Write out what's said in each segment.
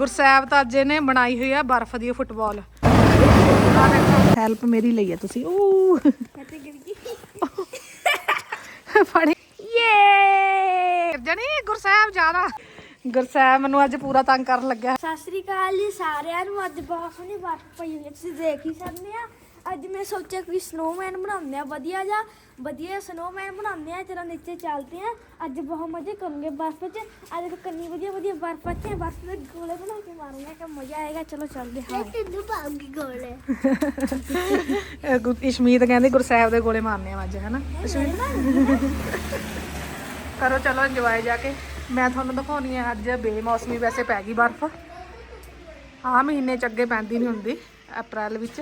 ਗੁਰਸੈਬ ਤਾਂ ਅੱਜ ਇਹਨੇ ਬਣਾਈ ਹੋਈ ਆ ਬਰਫ਼ ਦੀ ਫੁੱਟਬਾਲ। ਹੈਲਪ ਮੇਰੀ ਲਈ ਆ ਤੁਸੀਂ। ਊ। ਫੜੀ। ਯੇ ਜਣੀ ਗੁਰਸੈਬ ਜ਼ਿਆਦਾ। ਗੁਰਸੈਬ ਮੈਨੂੰ ਅੱਜ ਪੂਰਾ ਤੰਗ ਕਰਨ ਲੱਗਿਆ। ਸਤਿ ਸ੍ਰੀ ਅਕਾਲ ਜੀ ਸਾਰਿਆਂ ਨੂੰ। ਅੱਜ ਬਹੁਤ ਸੋਹਣੀ ਬਰਫ਼ ਪਈ ਹੋਈ ਹੈ ਤੁਸੀਂ ਦੇਖ ਹੀ ਸਕਦੇ ਆ। ਅੱਜ ਮੈਂ ਸੋਚਿਆ ਕੋਈ ਸਨੋਮੈਨ ਬਣਾਉਂਦੇ ਆ ਵਧੀਆ ਜਿਹਾ ਵਧੀਆ ਸਨੋਮੈਨ ਬਣਾਉਂਦੇ ਆ ਚਲੋ ਨੀਚੇ ਚੱਲਦੇ ਆ। ਅੱਜ ਬਹੁਤ ਮਜ਼ੇ ਕਰੂੰਗੇ ਬਰਫ਼ 'ਚ। ਅੱਜ ਦੇਖੋ ਕਿੰਨੀ ਵਧੀਆ ਵਧੀਆ ਬਰਫ਼ ਇੱਥੇ। ਬਰਫ਼ ਦੇ ਗੋਲੇ ਬਣਾ ਕੇ ਮਾਰੂੰਗਾ ਕਿ ਮਜ਼ਾ ਆਏਗਾ। ਚਲੋ ਚੱਲਦੇ ਹਾਂ। ਤੈਨੂੰ ਪਾਉਂਗੀ ਗੋਲੇ। ਇਹ ਗੁ- ਇਸ਼ਮੀਤ ਕਹਿੰਦੀ ਗੁਰਸੈਬ ਦੇ ਗੋਲੇ ਮਾਰਨੇ ਆ ਅੱਜ ਹੈਨਾ ਕਰੋ ਚਲੋ ਇੰਜੋਏ ਜਾ ਕੇ। ਮੈਂ ਤੁਹਾਨੂੰ ਦਿਖਾਉਣੀ ਆ ਅੱਜ ਬੇਮੌਸਮੀ ਵੈਸੇ ਪੈ ਗਈ ਬਰਫ਼। ਆਹ ਮਹੀਨੇ ਚ ਅੱਗੇ ਪੈਂਦੀ ਨਹੀਂ ਹੁੰਦੀ ਅਪ੍ਰੈਲ ਵਿੱਚ।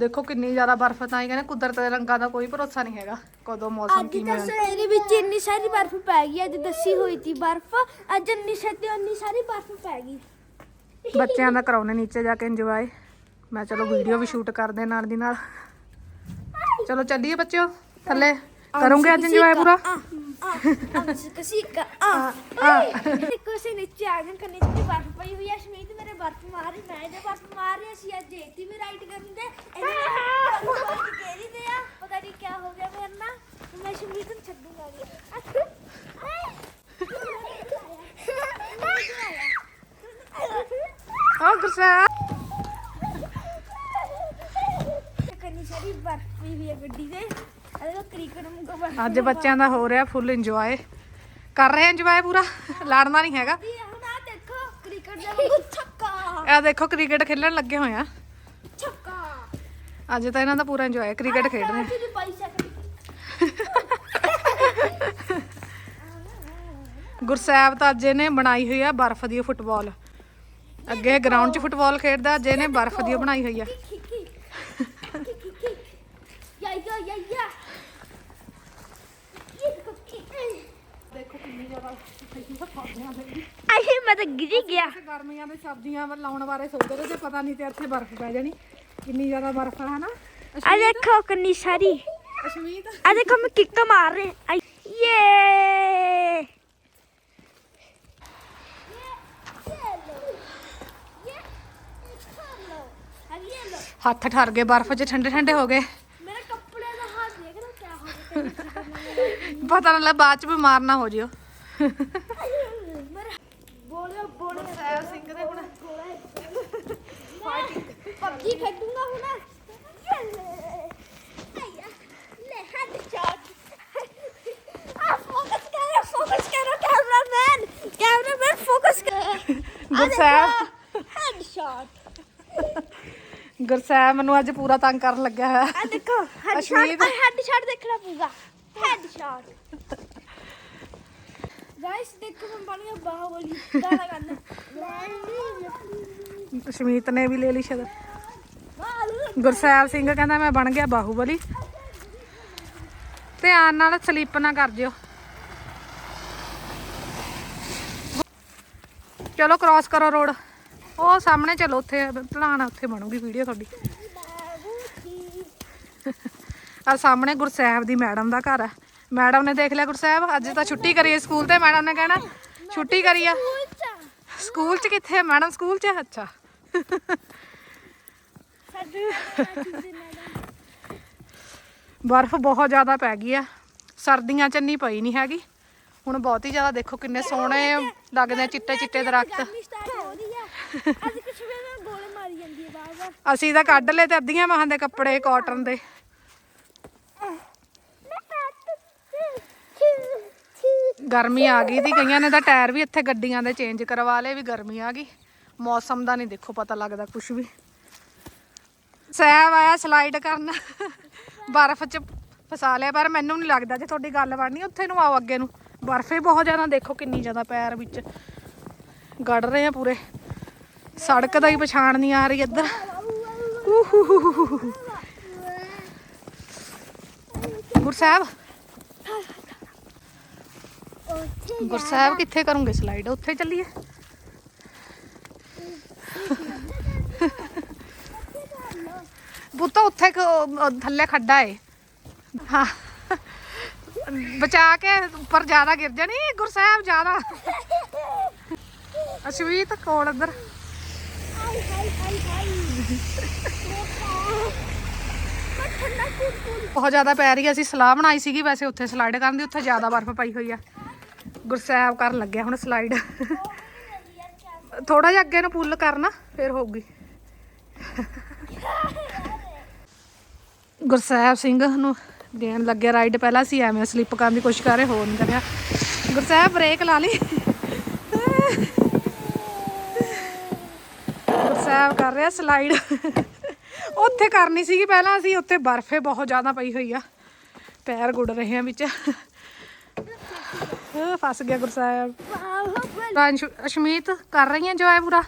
ਦੇਖੋ ਕਿੰਨੀ ਜ਼ਿਆਦਾ ਬਰਫ਼ ਤਾਂ ਹੀ ਕਹਿੰਦੇ ਕੁਦਰਤ ਦੇ ਰੰਗਾਂ ਦਾ ਕੋਈ ਭਰੋਸਾ ਨਹੀਂ ਹੈਗਾ ਕਦੋਂ ਮੌਸਮ ਅੱਜ ਕਿਵੇਂ ਤਾਂ ਸਵੇਰੇ ਵਿੱਚ ਇੰਨੀ ਸਾਰੀ ਬਰਫ਼ ਪੈ ਗਈ ਅੱਜ ਦੱਸੀ ਹੋਈ ਸੀ ਬਰਫ਼ ਅੱਜ ਇੰਨੀ ਛੇਤੀ ਇੰਨੀ ਸਾਰੀ ਬਰਫ਼ ਪੈ ਗਈ। ਬੱਚਿਆਂ ਦਾ ਕਰਾਉਣੇ ਨੀਚੇ ਜਾ ਕੇ ਇੰਜੋਏ ਮੈਂ ਚਲੋ ਵੀਡੀਓ ਵੀ ਸ਼ੂਟ ਕਰਦੇ ਨਾਲ ਦੀ ਨਾਲ। ਚਲੋ ਚੱਲੀਏ ਬੱਚਿਓ ਥੱਲੇ। ਕਰੋਗੇ ਅੱਜ ਇੰਜੋਏ ਪੂਰਾ? ਕਸੀ ਕਾ ਆ ਆ। ਅਸੀਂ ਨੀਚੇ ਆ ਗਏ ਕੰਨੇ ਤੇ ਬਰਫ਼ ਪਈ ਹੋਈ ਹੈ ਸ਼ਮੀਤ ਮੇਰੇ ਬਰਫ਼ ਮਾਰ ਰਹੀ ਮੈਂ ਜੇ ਬਰਫ਼ ਮਾਰ ਰਹੀ ਸੀ ਅੱਜ ਜੇਤੀ ਵੀ ਰਾਈਟ ਕਰਨ ਦੇ। ਇਹਨੇ ਬਰਫ਼ ਰਹੀ ਤੇ ਆ ਪਤਾ ਨਹੀਂ ਕੀ ਹੋ ਗਿਆ ਮੇਰੇ ਨਾਲ। ਮੈਂ ਸ਼ਮੀਤ ਨੂੰ ਛੱਡੂੰਗਾ ਆ ਗੁਰਸੈਬ ਕੰਨੀ ਸਾਰੀ ਬਰਫ਼ ਪਈ ਹੋਈ ਹੈ ਗੱਡੀ ਦੇ। ਅੱਜ ਬੱਚਿਆਂ ਦਾ ਹੋ ਰਿਹਾ ਫੁੱਲ ਇੰਜੋਏ ਕਰ ਰਹੇ ਇੰਜੋਏ ਪੂਰਾ। ਲੜਨਾ ਨਹੀਂ ਹੈਗਾ। ਹੁਣ ਆ ਦੇਖੋ ਕ੍ਰਿਕਟ ਦੇ ਵਾਂਗੂ ਛੱਕਾ। ਇਹ ਦੇਖੋ ਕ੍ਰਿਕਟ ਖੇਲਣ ਲੱਗੇ ਹੋਏ ਆ। ਛੱਕਾ। ਅੱਜ ਤਾਂ ਇਹਨਾਂ ਦਾ ਪੂਰਾ ਇੰਜੋਏ ਕ੍ਰਿਕਟ ਖੇਡ ਰਹੇ ਸਕਦੀ ਗੁਰਸੈਬ ਤਾਂ ਅੱਜ ਇਹਨੇ ਬਣਾਈ ਹੋਈ ਆ ਬਰਫ਼ ਦੀ ਫੁੱਟਬਾਲ। ਅੱਗੇ ਗਰਾਊਂਡ 'ਚ ਫੁੱਟਬਾਲ ਖੇਡਦਾ ਅੱਜ ਇਹਨੇ ਬਰਫ਼ ਦੀ ਬਣਾਈ ਹੋਈ ਆ। Kiki. Kiki. ਆਹੇ ਮੈਂ ਤਾਂ ਗਿਰੀ ਗਿਆ। ਗਰਮੀਆਂ ਦੇ ਸਬਜ਼ੀਆਂ ਲਾਉਣ ਬਾਰੇ ਸੋਚਦੇ ਰਹੇ ਤੇ ਪਤਾ ਨਹੀਂ ਤੇ ਇੱਥੇ ਬਰਫ਼ ਪੈ ਜਾਣੀ। ਕਿੰਨੀ ਜ਼ਿਆਦਾ ਬਰਫ਼ ਹੈ ਨਾ ਆ ਦੇਖੋ ਕਿੰਨੀ ਸਾਰੀ। ਅਸ਼ਮੀਤ? ਆ ਦੇਖੋ ਮੈਂ ਕਿੱਕ ਮਾਰ ਰਹੇ। ਆ ਯੇ। ਹੱਥ ਠਰ ਗਏ ਬਰਫ਼ 'ਚ ਠੰਡੇ ਠੰਡੇ ਹੋ ਗਏ। ਮੇਰੇ ਕੱਪੜੇ ਦਾ ਹਾਲ ਦੇਖ ਲਓ ਕਿਆ ਹੋ ਗਿਆ। ਪਤਾ ਨਾ ਲੱਗ ਬਾਅਦ 'ਚ ਬਿਮਾਰ ਨਾ ਹੋ ਜਿਓ। ਮੇਰੇ ਬੋਲੇ ਬੋਲੇ ਸੈਬ ਸਿੰਘ ਦੇ ਹੁਣ। ਪਬਜੀ ਖੇਡੂੰਗਾ ਹੁਣ। ਆਇਆ ਲੈ ਹੈਡ ਸ਼ਾਟ ਆ ਫੋਕਸ ਕਰੋ ਫੋਕਸ ਕਰੋ ਕੈਮਰਾਮੈਨ ਕੈਮਰਾਮੈਨ ਫੋਕਸ ਕਰ। ਗੁਰਸੈਬ। ਹੈਡ ਸ਼ਾਟ ਗੁਰਸੈਬ ਮੈਨੂੰ ਅੱਜ ਪੂਰਾ ਤੰਗ ਕਰਨ ਲੱਗਿਆ ਹੋਇਆ। ਆ ਦੇਖੋ ਹੈਡ। ਸ਼ਾਟ ਹੈਡ ਸ਼ਾਟ ਦੇਖਣਾ ਪਊਗਾ। ਹੈਡ ਸ਼ਾਟ ਗਾਇਸ ਦੇਖੋ ਮੈਂ ਬਣ ਗਿਆ ਬਾਹੁਬਲੀ। ਗਾਣਾ ਗਾਣਾ ਅਸ਼ਮੀਤ ਨੇ ਵੀ ਲੈ ਲਈ ਬਾਲੂ ਗੁਰਸੈਬ ਸਿੰਘ ਕਹਿੰਦਾ ਮੈਂ ਬਣ ਗਿਆ ਬਾਹੂਬਲੀ। ਧਿਆਨ ਨਾਲ ਸਲਿੱਪ ਨਾ ਕਰ ਜਿਓ। ਚਲੋ ਕ੍ਰਾਸ ਕਰੋ ਰੋਡ ਉਹ ਸਾਹਮਣੇ ਚਲੋ ਉੱਥੇ ਢਲਾਣ ਉੱਥੇ ਬਣੂਗੀ ਵੀਡੀਓ ਤੁਹਾਡੀ। ਆ ਸਾਹਮਣੇ ਗੁਰਸੈਬ ਦੀ ਮੈਡਮ ਦਾ ਘਰ ਹੈ ਮੈਡਮ ਨੇ ਦੇਖ ਲਿਆ ਗੁਰਸੈਬ ਅੱਜ ਤਾਂ ਛੁੱਟੀ ਕਰੀ ਹੈ ਸਕੂਲ ਤੇ ਮੈਡਮ ਨੇ ਕਹਿਣਾ ਛੁੱਟੀ ਕਰੀ ਆ। ਸਕੂਲ ਚ ਕਿੱਥੇ ਮੈਡਮ ਸਕੂਲ ਚ? ਅੱਛਾ। ਬਰਫ਼ ਬਹੁਤ ਜ਼ਿਆਦਾ ਪੈ ਗਈ ਆ ਸਰਦੀਆਂ ਚ ਇੰਨੀ ਪਈ ਨਹੀਂ ਹੈਗੀ। ਹੁਣ ਬਹੁਤ ਹੀ ਜ਼ਿਆਦਾ ਦੇਖੋ ਕਿੰਨੇ ਸੋਹਣੇ ਲੱਗਦੇ ਆ ਚਿੱਟੇ ਚਿੱਟੇ ਦਰਖਤ। ਅਸੀਂ ਤਾਂ ਕੱਢ ਲਏ ਤੇ ਅੱਧੀਆਂ ਮਾਹਾਂ ਦੇ ਕੱਪੜੇ ਕਾਟਨ ਦੇ। ਗਰਮੀ ਆ ਗਈ ਦੀ ਕਈਆਂ ਨੇ ਤਾਂ ਟਾਇਰ ਵੀ ਇੱਥੇ ਗੱਡੀਆਂ ਦੇ ਚੇਂਜ ਕਰਵਾ ਲਏ ਵੀ ਗਰਮੀ ਆ ਗਈ। ਮੌਸਮ ਦਾ ਨਹੀਂ ਦੇਖੋ ਪਤਾ ਲੱਗਦਾ ਕੁਝ ਵੀ। ਸੈਬ ਆਇਆ ਸਲਾਈਡ ਕਰਨ। ਬਰਫ਼ 'ਚ ਫਸਾ ਲਿਆ, ਪਰ ਮੈਨੂੰ ਨਹੀਂ ਲੱਗਦਾ ਜੇ ਤੁਹਾਡੀ ਗੱਲ ਬਣਨੀ, ਉੱਥੇ ਨੂੰ ਆਓ ਅੱਗੇ ਨੂੰ। ਬਰਫ਼ ਹੀ ਬਹੁਤ ਜ਼ਿਆਦਾ, ਦੇਖੋ ਕਿੰਨੀ ਜ਼ਿਆਦਾ ਪੈਰ ਵਿੱਚ ਗੜ ਰਹੇ ਆ ਪੂਰੇ। ਸੜਕ ਦਾ ਹੀ ਪਛਾਣ ਨਹੀਂ ਆ ਰਹੀ ਇੱਧਰ। ਗੁਰਸਾਹਿਬ ਗੁਰਸਾਹਿਬ ਕਿੱਥੇ ਕਰੋਗੇ ਸਲਾਈਡ? ਉੱਥੇ ਚੱਲੀਏ। ਪੁੱਤ ਉੱਥੇ ਥੱਲੇ ਖੱਡਾ ਏ। ਹਾਂ। ਬਚਾ ਕੇ ਉੱਪਰ ਜ਼ਿਆਦਾ ਗਿਰ ਜਾਣੀ ਗੁਰਸਾਹਿਬ ਜ਼ਿਆਦਾ। ਅਸ਼ਵੀਤ ਕੋਲ ਇੱਧਰ? ਹਾਈ ਹਾਈ ਹਾਈ ਹਾਈ ਬਹੁਤ ਜ਼ਿਆਦਾ ਪੈ ਰਹੀ ਹੈ ਅਸੀਂ ਸਲਾਹ ਬਣਾਈ ਸੀਗੀ, ਵੈਸੇ ਉੱਥੇ ਸਲਾਈਡ ਕਰਨ ਦੀ, ਉੱਥੇ ਜ਼ਿਆਦਾ ਬਰਫ਼ ਪਈ ਹੋਈ ਆ। ਗੁਰਸੈਬ ਕਰਨ ਲੱਗਿਆ ਹੁਣ ਸਲਾਈਡ ਥੋੜਾ ਜਿਹਾ ਅੱਗੇ ਨੂੰ ਪੁੱਲ ਕਰਨਾ, ਫਿਰ ਹੋਊਗੀ। ਗੁਰਸੈਬ ਸਿੰਘ ਨੂੰ ਦੇਣ ਲੱਗਿਆ ਰਾਈਡ ਪਹਿਲਾਂ ਸੀ ਐਵੇਂ ਸਲਿੱਪ ਕਰਨ ਦੀ ਕੋਸ਼ਿਸ਼ ਕਰ ਰਹੇ ਹੋ ਨਹੀਂ ਕਰਿਆ। ਗੁਰਸੈਬ ਬ੍ਰੇਕ ਲਾ ਲਈ। ਗੁਰਸੈਬ ਕਰ ਰਿਹਾ ਸਲਾਈਡ ਉੱਥੇ ਕਰਨੀ ਸੀਗੀ ਪਹਿਲਾਂ, ਅਸੀਂ ਉੱਥੇ ਬਰਫ਼ੇ ਬਹੁਤ ਜ਼ਿਆਦਾ ਪਈ ਹੋਈ ਆ। ਪੈਰ ਗੁੱਡ ਰਹੇ ਆ ਵਿੱਚ। ਅਹ ਫਸ ਗਿਆ ਗੁਰਸਾਹਿਬ ਵਾਹ ਬਲ ਤਾਂ ਅੰਸ਼ੂ- ਅਸ਼ਮੀਤ ਕਰ ਰਹੀ ਹੈ ਜੋਏ ਪੂਰਾ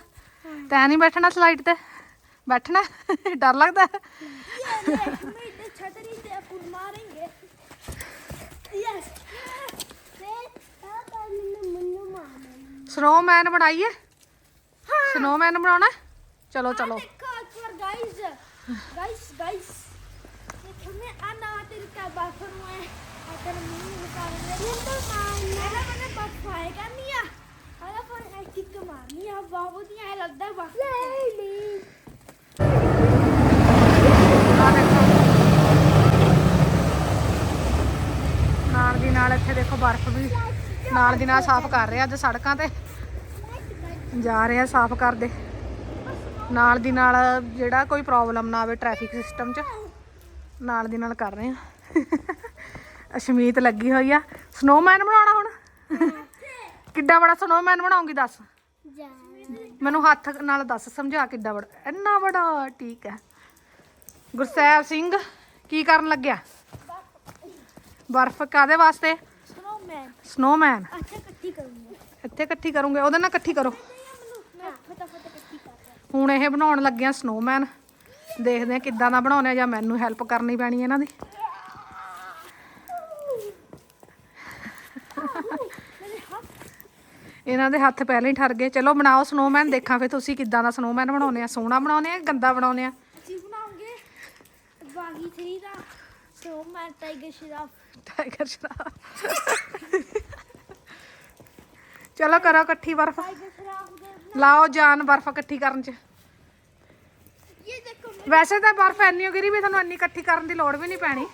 ਤੈਂ ਨਹੀਂ ਬੈਠਣਾ ਸਲਾਈਡ ਤੇ ਬੈਠਣਾ ਡਰ ਲੱਗਦਾ मेरे छतरी से अपन मारेंगे यस से आता मैंने मन्नू मारना ਸਨੋਮੈਨ ਬਣਾਈਏ ਸਨੋਮੈਨ ਬਣਾਉਣਾ ਹੈ? ਚਲੋ ਚਲੋ देखो एक बार गाइस गाइस गाइस देखो मैं आना तेरे का बाथरूम में ਨਾਲ ਦੀ ਨਾਲ ਇੱਥੇ ਦੇਖੋ ਬਰਫ਼ ਵੀ ਨਾਲ ਦੀ ਨਾਲ ਸਾਫ਼ ਕਰ ਰਿਹਾ ਅੱਜ ਸੜਕਾਂ ਤੇ। ਜਾ ਰਹੇ ਆ ਸਾਫ਼ ਕਰਦੇ। ਨਾਲ ਦੀ ਨਾਲ ਜਿਹੜਾ ਕੋਈ ਪ੍ਰੋਬਲਮ ਨਾ ਆਵੇ ਟ੍ਰੈਫਿਕ ਸਿਸਟਮ 'ਚ। ਨਾਲ ਦੀ ਨਾਲ ਕਰ ਰਹੇ ਆ। ਅਸ਼ਮੀਤ ਲੱਗੀ ਹੋਈ ਆ। ਸਨੋਮੈਨ ਬਣਾਉਣਾ ਹੁਣ? ਕਿੱਡਾ ਬੜਾ ਸਨੋਮੈਨ ਬਣਾਉਂਗੀ ਦੱਸ? ਮੈਨੂੰ ਹੱਥ ਨਾਲ ਦੱਸ ਸਮਝਾ ਕਿੱਡਾ ਬੜਾ। ਇੰਨਾ ਬੜਾ ਠੀਕ ਹੈ। ਗੁਰਸੈਬ ਸਿੰਘ ਕੀ ਕਰਨ ਲੱਗਿਆ? ਬਰਫ਼ ਕਾਦੇ ਵਾਸਤੇ? ਸਨੋਮੈਨ ਇੱਥੇ ਇਕੱਠੀ ਕਰੂੰਗੇ ਉਹਦੇ ਨਾਲ ਇਕੱਠੀ ਕਰੋ। ਹੁਣ ਇਹ ਬਣਾਉਣ ਲੱਗਿਆ ਸਨੋਮੈਨ ਦੇਖਦੇ ਆ ਕਿੱਦਾਂ ਦਾ ਬਣਾਉਣੇ ਜਾਂ ਮੈਨੂੰ ਹੈਲਪ ਕਰਨੀ ਪੈਣੀ ਇਹਨਾਂ ਦੀ। ਇਹਨਾਂ ਦੇ ਹੱਥ ਪਹਿਲਾਂ ਹੀ ਠਰ ਗਏ। ਚਲੋ ਬਣਾਓ ਸਨੋਮੈਨ ਦੇਖਾਂ ਫਿਰ ਤੁਸੀਂ ਕਿੱਦਾਂ ਦਾ ਸਨੋਮੈਨ ਬਣਾਉਨੇ ਆ। ਸੋਹਣਾ ਬਣਾਉਨੇ ਆ ਗੰਦਾ ਬਣਾਉਨੇ ਆ? ਅਸੀਂ ਬਣਾਉਂਗੇ। ਬਾਗੀ 3 ਦਾ ਸਨੋਮੈਨ ਟਾਈਗਰ ਸ਼ਰਾਫ ਟਾਈਗਰ ਸ਼ਰਾਫ ਚਲੋ ਕਰੋ ਇਕੱਠੀ ਬਰਫ। ਲਾਓ ਜਾਨ ਬਰਫ ਇਕੱਠੀ ਕਰਨ ਚ। ਵੈਸੇ ਤਾਂ ਬਰਫ ਐਨੀ ਹੋ ਗਈ ਵੀ ਤੁਹਾਨੂੰ ਐਨੀ ਇਕੱਠੀ ਕਰਨ ਦੀ ਲੋੜ ਵੀ ਨਹੀਂ ਪੈਣੀ।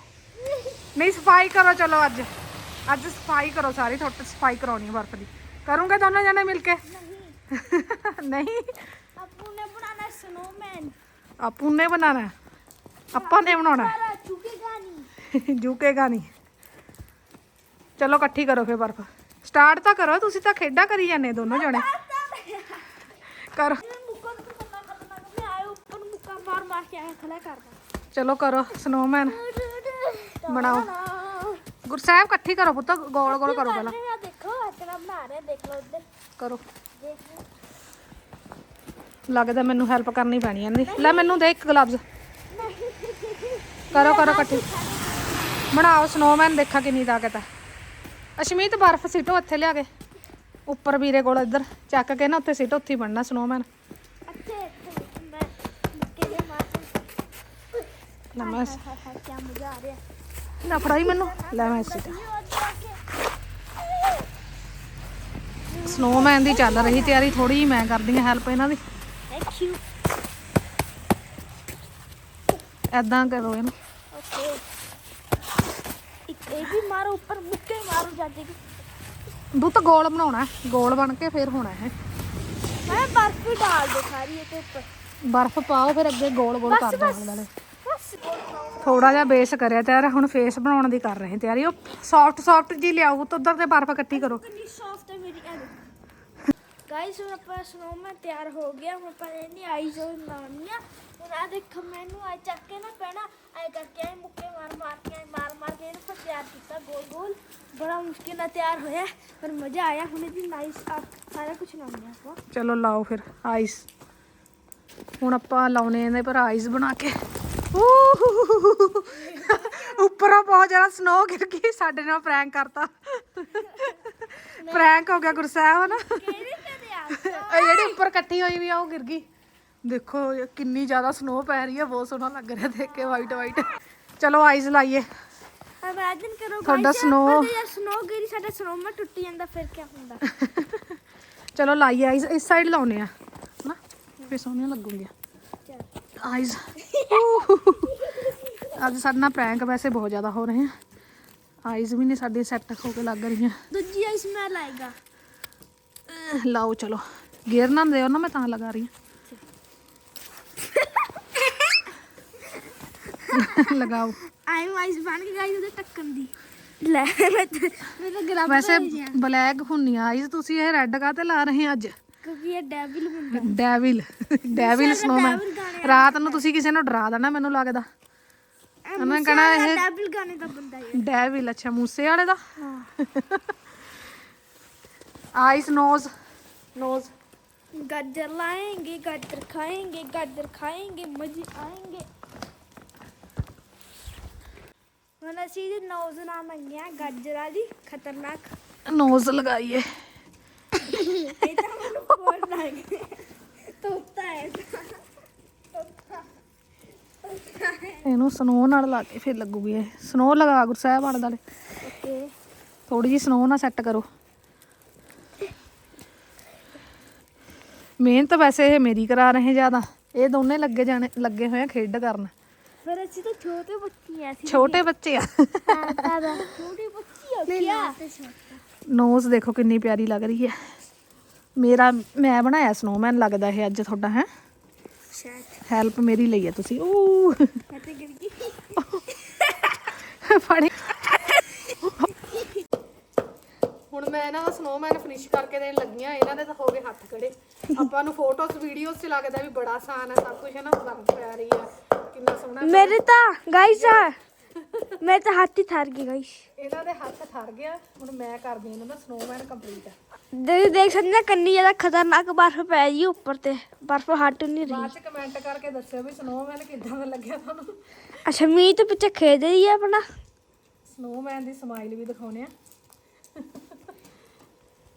ਨਹੀਂ ਸਫ਼ਾਈ ਕਰੋ ਚਲੋ ਅੱਜ। ਅੱਜ ਸਫ਼ਾਈ ਕਰੋ ਸਾਰੀ ਤੁਹਾਡੇ ਸਫ਼ਾਈ ਕਰਾਉਣੀ ਬਰਫ ਦੀ। ਕਰੋਗੇ ਦੋਨੋਂ ਜਣੇ ਮਿਲ ਕੇ नहीं ਨਹੀਂ अपू ने बनाना स्नोमैन ਆਪੂ ਨੇ ਬਣਾਣਾ ਹੈ। ਆਪਾਂ ਨੇ ਬਣਾਉਣਾ ਹੈ। सारा झुकेगा नहीं ਝੁਕੇਗਾ ਨਹੀਂ ਚਲੋ ਇਕੱਠੀ ਕਰੋ ਫੇ ਬਰਫ਼ ਸਟਾਰਟ ਤਾਂ ਕਰੋ ਤੁਸੀਂ ਤਾਂ ਖੇਡਾਂ ਕਰੀ ਜਾਂਦੇ ਦੋਨੋਂ ਜਣੇ ਕਰੋ मुक्का तो करना खतरनाक मैं आया ऊपर मुक्का मार मार के आया खड़ा करना ਚਲੋ ਕਰੋ ਸਨੋਮੈਨ बनाओ। ਗੁਰਸਾਹਿਬ ਇਕੱਠੀ ਕਰੋ ਪੁੱਤ ਗੋਲ ਗੋਲ ਕਰੋ ਪਹਿਲਾਂ ਲੱਗਦਾ ਮੈਨੂੰ ਹੈਲਪ ਕਰਨੀ ਪੈਣੀ ਹੈ ਇਹਦੀ ਲੈ ਮੈਨੂੰ ਦੇ ਇੱਕ ਗਲਵਜ਼ ਕਰੋ ਕਰੋ ਇਕੱਠੇ। ਬਣਾਓ ਸਨੋਮੈਨ ਦੇਖਾ ਕਿੰਨੀ ਤਾਕਤ ਹੈ ਅਸ਼ਮੀਤ ਬਰਫ਼ ਸਿੱਟੋ ਉੱਥੇ ਲਿਆ ਕੇ। ਉੱਪਰ ਵੀਰੇ ਕੋਲ ਇੱਧਰ। ਚੱਕ ਕੇ ਨਾ ਉੱਥੇ ਸਿੱਟੋ ਉੱਥੇ ਬਣਨਾ ਸਨੋਮੈਨ ਅੱਛੇ ਨਾ ਫੜਾਈ ਮੈਨੂੰ। ਲੈ ਮੈਂ ਸਿੱਟਾ ਸਨੋਮੈਨ ਦੀ ਚੱਲ ਰਹੀ ਤਿਆਰੀ ਥੋੜੀ ਜਿਹੀ ਮੈਂ ਕਰਦੀ ਹਾਂ ਹੈਲਪ ਇਹਨਾਂ ਦੀ। ਐਦਾਂ ਕਰੋ ਇਹਨੂੰ। ਓਕੇ ਇੱਕ ਇਹ ਵੀ ਮਾਰੋ ਉੱਪਰ ਮੁੱਕੇ ਮਾਰੋ ਜਾਂਦੇ ਕਿ ਦੁੱਤ ਗੋਲ ਬਣਾਉਣਾ ਗੋਲ ਬਣ ਕੇ ਫਿਰ ਹੋਣਾ ਹੈ। ਮੈਂ ਬਰਫ ਵੀ ਡਾਲ ਦੋ ਸਾਰੀ ਇਹਦੇ ਉੱਪਰ। ਬਰਫ ਪਾਓ ਫਿਰ ਅੱਗੇ ਗੋਲ ਗੋਲ ਕਰ ਦੋ ਨਾਲੇ ਥੋੜਾ ਜਿਹਾ ਬੇਸ ਕਰਿਆ ਤਿਆਰ ਹੁਣ ਫੇਸ ਬਣਾਉਣ ਦੀ ਕਰ ਰਹੇ ਤਿਆਰੀ। ਉਹ ਸੌਫਟ ਸੌਫਟ ਜੀ ਲਿਆਓ ਉਧਰ ਤੇ ਬਰਫ ਇਕੱਠੀ ਕਰੋ। ਸੌਫਟ ਗਾਇਸ ਹੁਣ ਆਪਾਂ ਸਨੋਮੈਨ ਤਿਆਰ ਹੋ ਗਿਆ ਹੁਣ ਆਪਾਂ ਇਹਨੀ ਆਈਜ਼ ਲਾਉਣੀ ਆ। ਹੁਣ ਆ ਦੇਖ ਮੈਨੂੰ ਆ ਚੱਕ ਕੇ ਨਾ ਪੈਣਾ ਐ ਕਰਕੇ ਐ ਮੁੱਕੇ ਮਾਰ ਮਾਰ ਕੇ ਮਾਰ ਮਾਰ ਕੇ ਇਹਨੂੰ ਤਿਆਰ ਕੀਤਾ ਗੋਲ ਗੋਲ। ਬੜਾ ਮੁਸ਼ਕਿਲ ਨਾਲ ਤਿਆਰ ਹੋਇਆ ਪਰ ਮਜ਼ਾ ਆਇਆ। ਹੁਣ ਵੀ ਨਾਈਸ ਸਾਰਾ ਕੁਝ ਲਾਉਣਾ ਆਪਾਂ। ਚਲੋ ਲਾਓ ਫਿਰ ਆਈਸ ਹੁਣ ਆਪਾਂ ਲਾਉਣੇ ਇਹਦੇ ਪਰ ਆਈਸ ਬਣਾ ਕੇ। ਉੱਪਰੋਂ ਬਹੁਤ ਜ਼ਿਆਦਾ ਸਨੋ ਗਿਰ ਗਈ ਸਾਡੇ ਨਾਲ ਪ੍ਰੈਂਕ ਕਰਤਾ। ਪ੍ਰੈਂਕ ਹੋ ਗਿਆ ਗੁਰਸਾਹਿਬ ਨਾ ਇਹ ਜਿਹੜੀ ਉੱਪਰ ਇਕੱਠੀ ਹੋਈ ਵੀ ਆ ਉਹ ਗਿਰ ਗਈ। ਦੇਖੋ ਕਿੰਨੀ ਜ਼ਿਆਦਾ ਸਨੋ ਪੈ ਰਹੀ ਹੈ ਬਹੁਤ ਸੋਹਣਾ ਲੱਗ ਰਿਹਾ ਦੇਖ ਕੇ ਵਾਈਟ ਵਾਈਟ ਚਲੋ ਆਈਸ ਲਾਈਏ। ਇਮੇਜਿਨ ਕਰੋ ਤੁਹਾਡਾ ਜੇ ਸਨੋ ਗਿਰੀ ਸਾਡਾ ਸਨੋਮੈਨ ਟੁੱਟ ਜਾਂਦਾ ਫਿਰ ਕੀ ਹੁੰਦਾ? ਚਲੋ ਲਾਈਏ ਆਈਸ ਇਸ ਸਾਈਡ ਲਾਉਨੇ ਆ। ਨਾ ਫੇ ਸੋਹਣੀਆਂ ਲੱਗੂਗੀਆਂ। ਆਈਜ਼ ਅੱਜ ਸਾਡੇ ਨਾਲ ਪ੍ਰੈਂਕ ਵੈਸੇ ਬਹੁਤ ਜ਼ਿਆਦਾ ਹੋ ਰਹੇ ਆ। ਆਈਜ਼ ਵੀ ਨਹੀਂ ਸਾਡੀਆਂ ਸੈੱਟ ਹੋ ਕੇ ਲੱਗ ਰਹੀਆਂ। ਦੂਜੀ ਆਈ ਸਮੈਲ ਆਏਗਾ ਅਹ ਲਾਓ ਚਲੋ। ਗੇਰ ਨਾ ਦਿਓ ਨਾ ਮੈਂ ਤਾਂ ਲਗਾ ਰਹੀ ਹਾਂ। ਲਗਾਓ। ਆਈ ਆਈਸ ਬਣ ਕੇ ਗਾਈ ਉਹਦੇ ਟੱਕਣ ਦੀ। ਲੈ ਮੈਂ ਤਾਂ ਗਰਾਬ ਵੈਸੇ ਬਲੈਕ ਹੁੰਨੀਆਂ ਆਈਜ਼ ਤੁਸੀਂ ਇਹ ਰੈੱਡ ਕਾਤੇ ਲਾ ਰਹੇ ਅੱਜ? ਕਿਉਂਕਿ ਇਹ ਡੈਵਿਲ ਹੁੰਦਾ। ਡੈਵਿਲ ਡੈਵਿਲ ਸਨੋਮੈਨ ਰਾਤ ਨੂੰ ਤੁਸੀਂ ਕਿਸੇ ਨੂੰ ਡਰਾ ਦੇਣਾ ਮੈਨੂੰ ਲੱਗਦਾ। ਉਹਨਾਂ ਕਹਣਾ ਇਹ ਡੈਵਿਲ ਗਾਣੇ ਦਾ ਬੰਦਾ ਹੈ ਡੈਵਿਲ ਅੱਛਾ ਮੂਸੇ ਵਾਲੇ ਦਾ? ਹਾਂ। ਆਈਸ ਨੋਜ਼ ਨੋਜ਼ गाजर लाएंगे गाजर खाएंगे गाजर खाएंगे मजे आएंगे ਹੁਣ ਅਸੀਂ ਜੀ ਨੌਜ਼ ਨਾਮ ਮੰਗਿਆ ਗਾਜਰਾਂ ਦੀ ਖਤਰਨਾਕ ਨੋਜ਼ ਲਗਾਈਏ ਇਹ ਤਾਂ ਮੈਨੂੰ ਕੋਲ ਲੱਗ ਤੋਤਾ ਹੈ ਤੋਤਾ ਤੋਤਾ ਹੈ ਇਹਨੂੰ ਸਨੋ ਨਾਲ ਲਾ ਕੇ ਫਿਰ ਲੱਗੂਗੀ ਇਹ ਸਨੋ ਲਗਾ ਗੁਰਸਾਹਿਬ ਵਾਲੇ ਵਾਲੇ ਓਕੇ ਥੋੜੀ ਜੀ ਸਨੋ ਨਾਲ ਸੈੱਟ ਕਰੋ ਮਿਹਨਤ ਵੈਸੇ ਇਹ ਮੇਰੀ ਕਰਾ ਰਹੇ ਜ਼ਿਆਦਾ। ਇਹ ਦੋਨੇ ਲੱਗੇ ਜਾਣੇ ਲੱਗੇ ਹੋਏ ਆ ਖੇਡ ਕਰਨ। ਫਿਰ ਅਸੀਂ ਤਾਂ ਛੋਟੇ ਬੱਚੇ ਆ ਅਸੀਂ ਛੋਟੇ ਬੱਚੇ ਆ। ਦਾਦਾ ਛੋਟੇ ਬੱਚੇ ਆ ਕਿਆ? ਨੋਜ਼ ਦੇਖੋ ਕਿੰਨੀ ਪਿਆਰੀ ਲੱਗ ਰਹੀ ਹੈ। ਮੇਰਾ ਮੈਂ ਬਣਾਇਆ ਸਨੋਮੈਨ ਲੱਗਦਾ ਇਹ ਅੱਜ ਤੁਹਾਡਾ ਹੈ? ਸ਼ਾਇਦ। ਹੈਲਪ ਮੇਰੀ ਲਈ ਹੈ ਤੁਸੀਂ। ਗਈ। ਫੜੀ। ਹੁਣ ਮੈਂ ਇਹਨਾਂ ਦਾ ਸਨੋਮੈਨ ਫਿਨਿਸ਼ ਕਰਕੇ ਦੇਣ ਲੱਗੀ ਆ ਇਹਨਾਂ ਦੇ ਤਾਂ ਹੋ ਗਏ ਹੱਥ ਖੜੇ। ਆਪਾਂ ਨੂੰ ਫੋਟੋਸ ਵੀਡੀਓਜ਼ 'ਚ ਲੱਗਦਾ ਵੀ ਬੜਾ ਆਸਾਨ ਹੈ ਸਭ ਕੁਝ ਹੈ ਨਾ ਬਰਫ ਪੈ ਰਹੀ ਹੈ ਕਿੰਨਾ ਸੋਹਣਾ ਮੇਰੇ ਤਾਂ ਗਾਈਸ ਆ ਮੇਰੇ ਤਾਂ ਹੱਥ ਹੀ ਥਰ ਗਏ ਗਾਈਸ ਇਹਨਾਂ ਦੇ ਹੱਥ ਠਰ ਗਿਆ ਹੁਣ ਮੈਂ ਕਰਦੀ ਇਹਨਾਂ ਦਾ ਸਨੋਮੈਨ ਕੰਪਲੀਟ ਦੇ ਦੇਖ ਸਕਦੇ ਨਾ ਕੰਨੀ ਜ਼ਿਆਦਾ ਖਤਰਨਾਕ ਬਰਫ਼ ਪੈ ਜੀ ਉੱਪਰ ਤੇ ਬਰਫ਼ ਹਟ ਨਹੀਂ ਰਹੀ। ਬਾਅਦ 'ਚ ਕਮੈਂਟ ਕਰਕੇ ਦੱਸਿਓ ਵੀ ਸਨੋਮੈਨ ਕਿੱਦਾਂ ਦਾ ਲੱਗਿਆ ਤੁਹਾਨੂੰ। ਅੱਛਾ ਮੀਂਹ ਤੇ ਪਿੱਛੇ ਖੇਡ ਰਹੀ ਹੈ ਆਪਣਾ। ਸਨੋਮੈਨ ਦੀ ਸਮਾਈਲ ਵੀ ਦਿਖਾਉਣੇ ਆ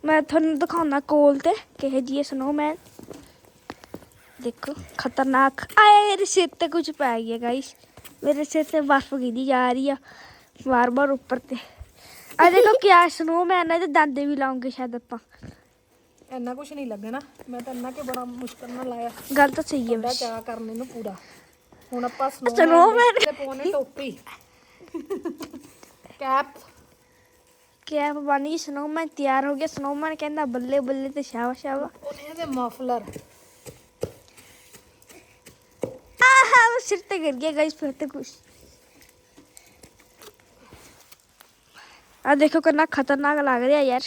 ਮੈਂ ਤੁਹਾਨੂੰ ਦਿਖਾਉਣਾ ਕੋਲ ਤੇ ਕਿਹੋ ਜੀ ਸਨੋਮੈਨ ਦੇਖੋ ਖਤਰਨਾਕ। ਆਏ ਮੇਰੇ ਸਿਰ ਤੇ ਕੁਝ ਪੈ ਗਿਆ ਗਾਈਸ ਮੇਰੇ ਸਿਰ ਤੇ ਬਰਫ਼ ਗਿਰੀ ਜਾ ਰਹੀ ਆ ਵਾਰ ਵਾਰ ਉੱਪਰ ਤੇ। ਆ ਦੇਖੋ ਕਿਆ ਸਨੋਮੈਨ ਹੈ ਤੇ ਦੰਦ ਵੀ ਲਾਉਂਗੇ ਸ਼ਾਇਦ ਆਪਾਂ। ਇੰਨਾ ਕੁਝ ਨਹੀਂ ਲੱਗਣਾ। ਮੈਂ ਤਾਂ ਇੰਨਾ ਕਿ ਬੜਾ ਮੁਸ਼ਕਲ ਨਾਲ ਲਾਇਆ। ਗੱਲ ਤਾਂ ਸਹੀ ਹੈ ਵੈਸੇ। ਚਾਹ ਕਰਨੇ ਨੂੰ ਪੂਰਾ। ਹੁਣ ਆਪਾਂ ਸਨੋਮੈਨ ਤੇ ਪਾਉਣੇ ਟੋਪੀ ਕੈਪ। ਕਿਆ ਬਣ ਗਈ ਸਨੋਮੈਨ ਤਿਆਰ ਹੋ ਗਿਆ ਸਨੋਮੈਨ ਕਹਿੰਦਾ ਬੱਲੇ ਬੱਲੇ ਤੇ ਸ਼ਾਵਾ ਸ਼ਾਵਾ ਉਹਨੇ ਦੇ ਮਫਲਰ ਆਹਾ ਉਹ ਸਿਰ ਤੇ ਗਿਰ ਗਿਆ ਗਾਈਸ ਫਿਰ ਤੇ ਕੁਛ ਆ ਦੇਖੋ ਕਿੰਨਾ ਖਤਰਨਾਕ ਲੱਗ ਰਿਹਾ ਯਾਰ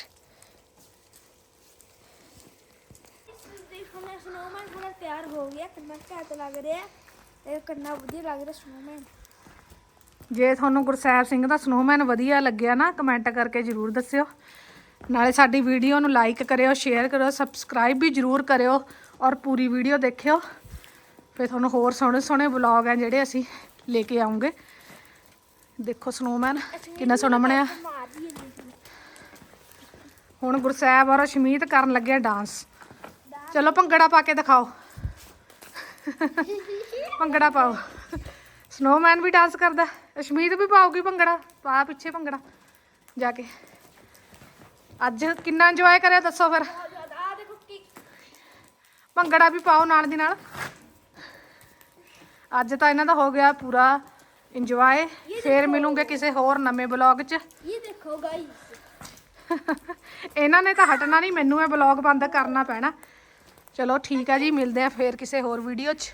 ਦੇਖੋ ਮੈਂ ਸਨੋਮੈਨ ਪੂਰਾ ਤਿਆਰ ਹੋ ਗਿਆ ਕਿੰਨਾ ਘੈਂਟ ਲੱਗ ਰਿਹਾ ਇਹ ਕਿੰਨਾ ਵਧੀਆ ਲੱਗ ਰਿਹਾ ਸਨੋਮੈਨ ਜੇ ਤੁਹਾਨੂੰ ਗੁਰਸੈਬ ਸਿੰਘ ਦਾ ਸਨੋਮੈਨ ਵਧੀਆ ਲੱਗਿਆ ਨਾ ਕਮੈਂਟ ਕਰਕੇ ਜਰੂਰ ਦੱਸਿਓ। ਨਾਲੇ ਸਾਡੀ ਵੀਡੀਓ ਨੂੰ ਲਾਈਕ ਕਰਿਓ ਸ਼ੇਅਰ ਕਰਿਓ ਸਬਸਕ੍ਰਾਈਬ ਵੀ ਜਰੂਰ ਕਰਿਓ ਔਰ ਪੂਰੀ ਵੀਡੀਓ ਦੇਖਿਓ। ਫਿਰ ਤੁਹਾਨੂੰ ਹੋਰ ਸੋਹਣੇ ਸੋਹਣੇ ਵਲੌਗ ਆ ਜਿਹੜੇ ਅਸੀਂ ਲੈ ਕੇ ਆਉਂਗੇ। ਦੇਖੋ ਸਨੋਮੈਨ ਕਿੰਨਾ ਸੋਹਣਾ ਬਣਿਆ। ਹੁਣ ਗੁਰਸੈਬ ਔਰ ਸ਼ਮੀਤ ਕਰਨ ਲੱਗੇ ਡਾਂਸ ਚਲੋ ਭੰਗੜਾ ਪਾ ਕੇ ਦਿਖਾਓ। ਭੰਗੜਾ ਪਾਓ। ਸਨੋਮੈਨ ਵੀ ਡਾਂਸ ਕਰਦਾ। ਸ਼ਮੀਤ ਵੀ ਪਾਉਗੀ ਭੰਗੜਾ ਪਾ ਪਿੱਛੇ ਭੰਗੜਾ ਜਾ ਕੇ। ਅੱਜ ਕਿੰਨਾ ਇੰਜੋਏ ਕਰਿਆ ਦੱਸੋ ਫਿਰ। ਭੰਗੜਾ ਵੀ ਪਾਓ ਨਾਲ ਦੀ ਨਾਲ। ਅੱਜ ਤਾਂ ਇਹਨਾਂ ਦਾ ਹੋ ਗਿਆ ਪੂਰਾ ਇੰਜੋਏ ਫੇਰ ਮਿਲੂਗੇ ਕਿਸੇ ਹੋਰ ਨਵੇਂ ਬਲੌਗ 'ਚ। ਇਹ ਦੇਖੋ ਗਾਈਸ ਇਹਨਾਂ ਨੇ ਤਾਂ ਹਟਣਾ ਨਹੀਂ ਮੈਨੂੰ ਇਹ ਬਲੌਗ ਬੰਦ ਕਰਨਾ ਪੈਣਾ। ਚਲੋ ਠੀਕ ਆ ਜੀ ਮਿਲਦੇ ਆ ਫੇਰ ਕਿਸੇ ਹੋਰ ਵੀਡੀਓ 'ਚ।